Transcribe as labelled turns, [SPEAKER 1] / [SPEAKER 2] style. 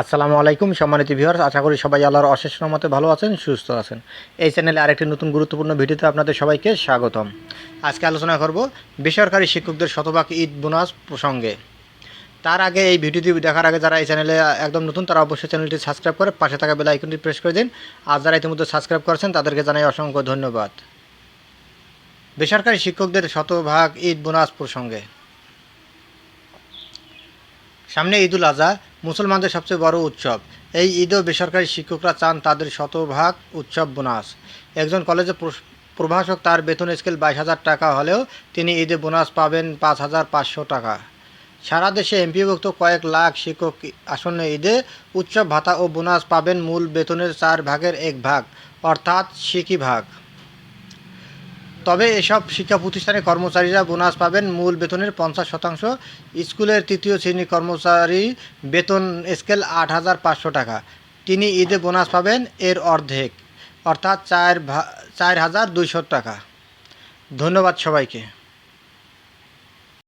[SPEAKER 1] আসসালামু আলাইকুম সম্মানিত ভিউয়ার্স, আশা করি সবাই আল্লাহর অশেষ রহমতে ভালো আছেন, সুস্থ আছেন। এই চ্যানেলে আরেকটি নতুন গুরুত্বপূর্ণ ভিডিওতে আপনাদের সবাইকে স্বাগতম। আজকে আলোচনা করব বেসরকারি শিক্ষকদের শতভাগ ঈদ বোনাস প্রসঙ্গে। তার আগে এই ভিডিওটি দেখার আগে যারা এই চ্যানেলে একদম নতুন, তারা অবশ্যই চ্যানেলটি সাবস্ক্রাইব করে পাশে থাকা বেল আইকনটি প্রেস করে দিন। আর যারা ইতিমধ্যে সাবস্ক্রাইব করেছেন, তাদেরকে জানাই অসংখ্য ধন্যবাদ। বেসরকারি শিক্ষকদের শতভাগ ঈদ বোনাস প্রসঙ্গে। সামনে ঈদুল আজহা মুসলমানদের সবচেয়ে বড় উৎসব। এই ঈদেও বেসরকারি শিক্ষকরা চান তাদের শতভাগ উৎসব বোনাস। একজন কলেজে প্রভাষক তার বেতন স্কেল বাইশ হাজার টাকা হলেও তিনি ঈদে বোনাস পাবেন পাঁচ হাজার পাঁচশো টাকা। সারা দেশে এমপিভুক্ত কয়েক লাখ শিক্ষক আসন্ন ঈদে উৎসব ভাতা ও বোনাস পাবেন মূল বেতনের চার ভাগের এক ভাগ, অর্থাৎ সিকি ভাগ। তবে এসব শিক্ষা প্রতিষ্ঠানের কর্মচারীরা বোনাস পাবেন মূল বেতনের পঞ্চাশ শতাংশ। স্কুলের তৃতীয় শ্রেণির কর্মচারী বেতন স্কেল আট হাজার পাঁচশো টাকা। তিনি ঈদে বোনাস পাবেন এর অর্ধেক, অর্থাৎ চার চার হাজার দুইশো টাকা। ধন্যবাদ সবাইকে।